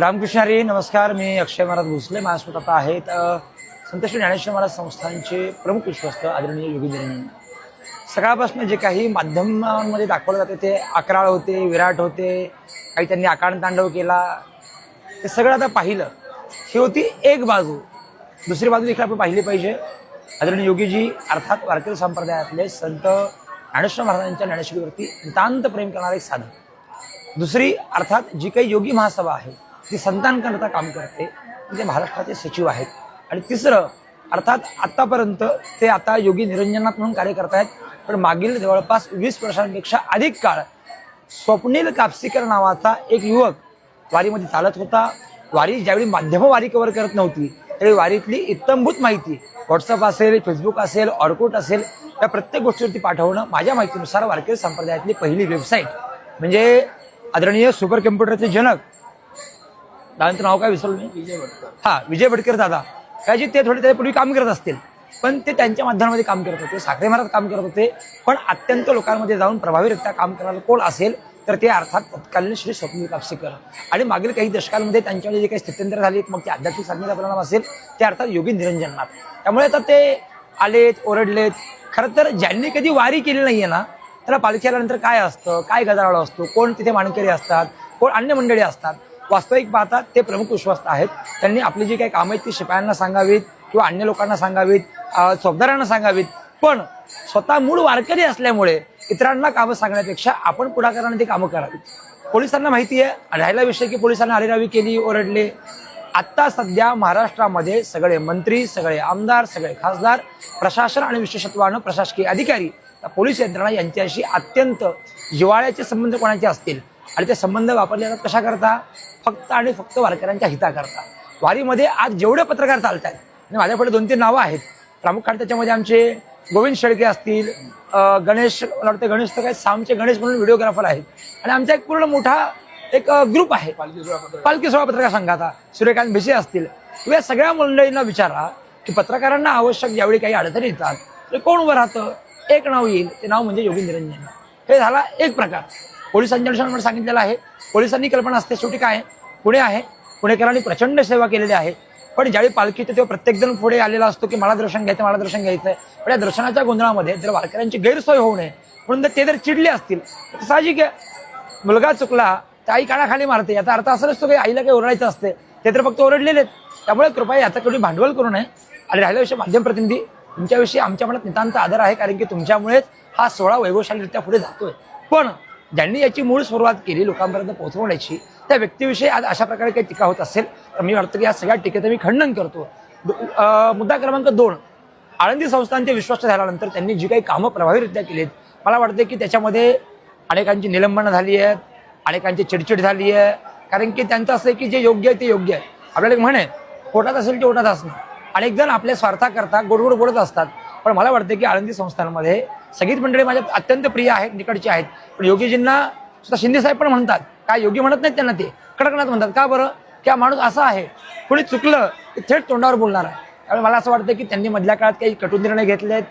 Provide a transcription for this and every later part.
रामकृष्ण हरी नमस्कार. मी अक्षय महाराज भोसले. माझ्यासोबत आता आहेत संत श्री ज्ञानेश्वर महाराज संस्थांचे प्रमुख विश्वस्त आदरणीय योगेंद्र सकाळपासून जे काही माध्यमांमध्ये दाखवलं जाते ते अकराळ होते विराट होते काही त्यांनी आकांड तांडव केला ते सगळं आता पाहिलं. ही होती एक बाजू. दुसरी बाजू देखील आपण पाहिली पाहिजे. आदरणीय योगीजी अर्थात वारकरी संप्रदायातले संत ज्ञानेश्वर महाराजांच्या ज्ञानेश्वरीवरती नितांत प्रेम करणारे एक साधक. दुसरी अर्थात जी काही योगी महासभा आहे ती संतांकरता काम करते. ते महाराष्ट्राचे सचिव आहेत. आणि तिसरं अर्थात आतापर्यंत ते आता योगी निरंजनाथ म्हणून कार्य करत आहेत. पण मागील जवळपास वीस वर्षांपेक्षा अधिक काळ स्वप्नील कापसीकर नावाचा एक युवक वारीमध्ये चालत होता. वारी ज्यावेळी माध्यमं वारी कव्हर करत नव्हती त्यावेळी वारीतली इत्तंभूत माहिती व्हॉट्सअप असेल फेसबुक असेल ऑडकोट असेल या प्रत्येक गोष्टीवरती पाठवणं माझ्या माहितीनुसार वारकरी संप्रदायातली पहिली वेबसाईट म्हणजे आदरणीय सुपर कम्प्युटरचे जनक दादांचं नाव काय विसरलो मी? विजय भटकर. हा विजय भटकर दादा. कायची ते थोडे त्यापूर्वी काम करत असतील पण ते त्यांच्या माध्यमामध्ये काम करत होते साखरे महाराज काम करत होते पण अत्यंत लोकांमध्ये जाऊन प्रभावीरित्या काम करणारं कोण असेल तर ते अर्थात तत्कालीन श्री स्वप्नील कापसेकर. आणि मागील काही दशकांमध्ये त्यांच्यामध्ये जे काही स्थित्यंतर झाली मग ते आध्यात्मिक साधनेचा परिणाम असेल ते अर्थात योगी निरंजननाथ. त्यामुळे आता ते आलेत ओरडलेत. खरं तर ज्यांनी कधी वारी केली नाहीये ना त्याला पालखी आल्यानंतर काय असतं काय गदाराळ असतो कोण तिथे माणकरी असतात कोण अन्य मंडळी असतात वास्तविक पाहता ते प्रमुख विश्वस्त आहेत. त्यांनी आपली जी काही कामं आहेत ती शिपायांना सांगावीत किंवा अन्य लोकांना सांगावीत चौकदारांना सांगावीत. पण स्वतः मूळ वारकरी असल्यामुळे इतरांना कामं सांगण्यापेक्षा आपण पुढाकाराने ती कामं करावीत. पोलिसांना माहिती आहे राहिला विषय की पोलिसांना आरेरावी केली ओरडले. आत्ता सध्या महाराष्ट्रामध्ये सगळे मंत्री सगळे आमदार सगळे खासदार प्रशासन आणि विशेषत्वानं प्रशासकीय अधिकारी पोलीस यंत्रणा यांच्याशी अत्यंत जिव्हाळ्याचे संबंध कोणाचे असतील आणि ते संबंध वापरले जातात कशा करता? फक्त आणि फक्त वारकऱ्यांच्या हिताकरता. वारीमध्ये आज जेवढे पत्रकार चालत आहेत आणि माझ्याकडे दोन तीन नावं आहेत. प्रामुख्याने त्याच्यामध्ये आमचे गोविंद शेळके असतील गणेश मला वाटतं गणेश तर काय सामचे गणेश म्हणून व्हिडिओग्राफर आहेत. आणि आमचा एक पूर्ण मोठा एक ग्रुप आहे. पालखी सोहळा पत्रकार संघाचा सूर्यकांत भिसे असतील. या सगळ्या मंडळींना विचारा की पत्रकारांना आवश्यक ज्यावेळी काही अडचणी येतात तर कोण उभं राहतं एक नाव येईल ते नाव म्हणजे योगी निरंजन हे झाला एक प्रकार. पोलिसांच्या अनुषंगाने सांगितलेलं आहे. पोलिसांनी कल्पना असते शेवटी काय आहे? पुणे आहे. पुणेकरांनी प्रचंड सेवा केलेली आहे. पण ज्यावेळी पालखी तेव्हा प्रत्येकजण पुढे आलेला असतो की मला दर्शन घ्यायचं मला दर्शन घ्यायचं आहे. पण या दर्शनाच्या गोंधळामध्ये जर वारकऱ्यांची गैरसोय होऊ नये म्हणून जर ते जर चिडले असतील तर साहजिक आहे मुलगा चुकला तर आई काळाखाली मारते याचा अर्थ असं नसतो की आईला काही ओरडायचं असते. ते तर फक्त ओरडलेले आहेत. त्यामुळे कृपया याच्याकडे भांडवल करू नये. आणि राहिल्याविषयी माध्यम प्रतिनिधी तुमच्याविषयी आमच्या मनात नितांत आदर आहे कारण की तुमच्यामुळेच हा सोहळा वैभवशालीरित्या पुढे जातोय. पण ज्यांनी याची मूळ सुरुवात केली लोकांपर्यंत पोहोचवण्याची त्या व्यक्तीविषयी आज अशा प्रकारे काही टीका होत असेल तर मी वाटतं की या सगळ्या टीकेचं मी खंडन करतो. मुद्दा क्रमांक दोन. आळंदी संस्थांचे विश्वास झाल्यानंतर त्यांनी जी काही कामं प्रभावीरित्या केलीत मला वाटतं की त्याच्यामध्ये अनेकांची निलंबनं झाली आहेत अनेकांची चिडचिड झाली आहे. कारण की त्यांचं असं आहे की जे योग्य आहे ते योग्य आहे. आपल्याला एक म्हणे कोटात असेल ते ओटात असणं अनेक जण आपल्या स्वार्थाकरता गोडगोड बोलत असतात. पण मला वाटतं की आळंदी संस्थांमध्ये सगळीच मंडळी माझ्या अत्यंत प्रिय आहेत निकडची आहेत. पण योगीजींना सुद्धा शिंदे साहेब पण म्हणतात. काय योगी म्हणत नाहीत त्यांना ते? कडकनाथ म्हणतात. का बरं? की हा माणूस असा आहे? कोणी चुकलं की थेट तोंडावर बोलणार आहे? त्यामुळे मला असं वाटतं की त्यांनी मधल्या काळात काही कटू निर्णय घेतलेत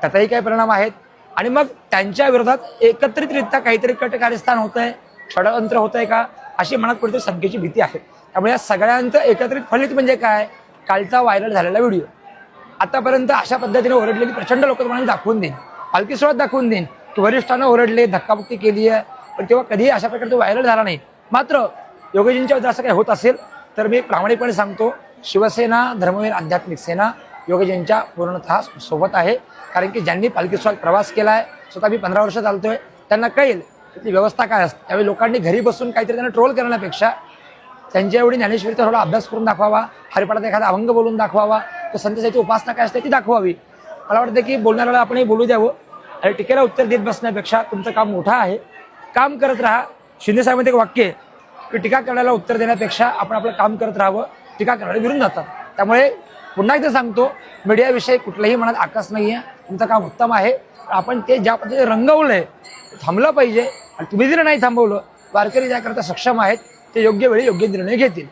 त्याचाही काही परिणाम आहेत. आणि मग त्यांच्या विरोधात एकत्रितरित्या काहीतरी कटकारस्थान होत आहे षडयंत्र होत आहे का? अशी मनात कुठेतरी संख्येची भीती आहे. त्यामुळे या सगळ्यांचं एकत्रित फलित म्हणजे काय? कालचा व्हायरल झालेला व्हिडिओ. आतापर्यंत अशा पद्धतीने ओरडलेली प्रचंड लोक तुम्हाला दाखवून देईन. हलकी सोहळ्यात दाखवून देईन. की वरिष्ठांना ओरडले धक्काबुक्की केली आहे पण तेव्हा कधीही अशा प्रकारे तो व्हायरल झाला नाही. मात्र योगजींच्या जर असं काही होत असेल तर मी प्रामाणिकपणे सांगतो शिवसेना धर्मवीर आध्यात्मिक सेना योगजींच्या पूर्णतः सोबत आहे. कारण की ज्यांनी पालखी सोहळ्यात प्रवास केला आहे स्वतः मी पंधरा वर्ष चालतोय त्यांना कळेल ती व्यवस्था काय असते. त्यावेळी लोकांनी घरी बसून काहीतरी त्यांना ट्रोल करण्यापेक्षा त्यांच्या एवढी ज्ञानेश्वरीचा थोडा अभ्यास करून दाखवावा हरिपाठात एखादा अभंग बोलून दाखवावा तर संतसाची उपासना काय असते ती दाखवावी. मला वाटतं की बोलणाऱ्याला आपणही बोलू द्यावं. आणि टीकेला उत्तर देत बसण्यापेक्षा तुमचं काम मोठं आहे. काम करत राहा. शिंदे साहेबांचं एक वाक्य आहे की टीका करण्याला उत्तर देण्यापेक्षा आपण आपलं काम करत राहावं. टीका करणारे विरून जातात त्यामुळे पुन्हा एकदा सांगतो मीडियाविषयी कुठलंही मनात आकस नाही आहे तुमचं काम उत्तम आहे. आपण ते ज्या पद्धतीने रंगवलंय आहे थांबलं पाहिजे. आणि तुम्ही जर नाही थांबवलं वारकरी ज्याकरता सक्षम आहेत ते योग्य वेळी योग्य निर्णय घेतील.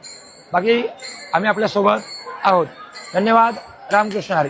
बाकी आम्ही आपल्यासोबत आहोत. धन्यवाद. रामकृष्ण हरी.